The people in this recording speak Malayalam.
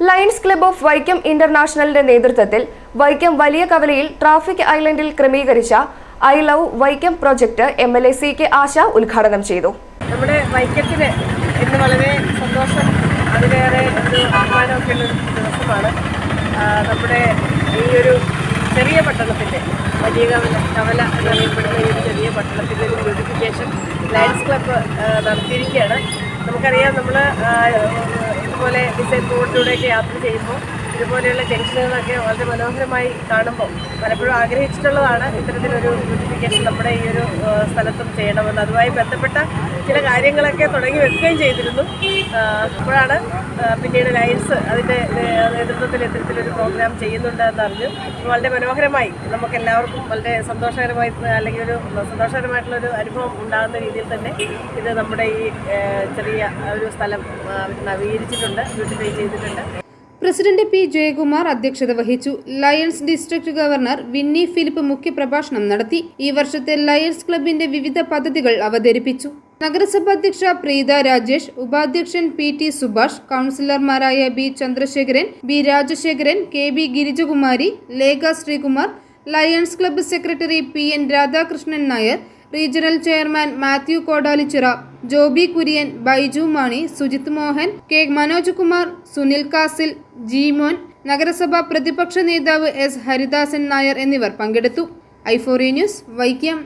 ലയൺസ് ക്ലബ്ബ് ഓഫ് വൈക്കം ഇന്റർനാഷണലിന്റെ നേതൃത്വത്തിൽ വൈക്കം വലിയ കവലയിൽ ട്രാഫിക് ഐലൻഡിൽ ക്രമീകരിച്ച I love Vaikom project M L A C K Asha ഉദ്ഘാടനം ചെയ്തു. നമ്മുടെ വൈക്കത്തിന് ഇന്ന് വളരെ സന്തോഷം. അതിലേറെ ഒരു അഭിമാനമൊക്കെ ഉള്ളൊരു ദിവസമാണ്. നമ്മുടെ ഈ ഒരു ചെറിയ പട്ടണത്തിന്റെ വലിയ കവല കവല എന്നറിയപ്പെടുന്ന ഈ ചെറിയ പട്ടണത്തിന്റെ ഒരു ബ്യൂട്ടിഫിക്കേഷൻ ലയൺസ് ക്ലബ്ബ് നടത്തിയിരിക്കുകയാണ്. നമുക്കറിയാം നമ്മൾ ഇതുപോലെ ഡിസൈൻ ബോർഡിലൂടെയൊക്കെ യാത്ര ചെയ്യുമ്പോൾ ഇതുപോലെയുള്ള ജംഗ്ഷനുകളൊക്കെ വളരെ മനോഹരമായി കാണുമ്പോൾ പലപ്പോഴും ആഗ്രഹിച്ചിട്ടുള്ളതാണ് ഇത്തരത്തിലൊരു ബ്യൂട്ടിഫിക്കേഷൻ നമ്മുടെ ഈ ഒരു സ്ഥലത്തും ചെയ്യണമെന്ന്. അതുമായി ബന്ധപ്പെട്ട ചില കാര്യങ്ങളൊക്കെ തുടങ്ങി വെക്കുകയും ചെയ്തിരുന്നു. അപ്പോഴാണ് പിന്നീട് ലയൻസ് അതിന്റെ നേതൃത്വത്തിൽ ഇത്തരത്തിലൊരു പ്രോഗ്രാം ചെയ്യുന്നുണ്ട് എന്നറിഞ്ഞു വളരെ മനോഹരമായി നമുക്ക് എല്ലാവർക്കും വളരെ സന്തോഷകരമായി അല്ലെങ്കിൽ ഒരു സന്തോഷകരമായിട്ടുള്ളൊരു അനുഭവം ഉണ്ടാകുന്ന രീതിയിൽ തന്നെ ഇത് നമ്മുടെ ഈ ചെറിയ ഒരു സ്ഥലം നവീകരിച്ചിട്ടുണ്ട് ബ്യൂട്ടിഫൈ ചെയ്തിട്ടുണ്ട്. പ്രസിഡന്റ് പി ജയകുമാർ അധ്യക്ഷത വഹിച്ചു. Lions district governor Winnie Philip മുഖ്യപ്രഭാഷണം നടത്തി. ഈ വർഷത്തെ ലയൺസ് ക്ലബിന്റെ വിവിധ പദ്ധതികൾ അവതരിപ്പിച്ചു. നഗരസഭ അധ്യക്ഷ പ്രീത രാജേഷ് ഉപാധ്യക്ഷൻ പി ടി സുഭാഷ് കൗൺസിലർമാരായ B Chandrasekharan B Rajasekharan K B Girijakumari Lekha Sreekumar lions club secretary P N Radhakrishnan Nair regional chairman Mathew Kodalichira Joby Kurian Baiju Mani Sujith Mohan K Manoj Kumar Sunil Kasil Jeemon നഗരസഭാ പ്രതിപക്ഷ നേതാവ് എസ് ഹരിദാസൻ നായർ എന്നിവർ പങ്കെടുത്തു. ഐഫോറി ന്യൂസ് വൈക്കം.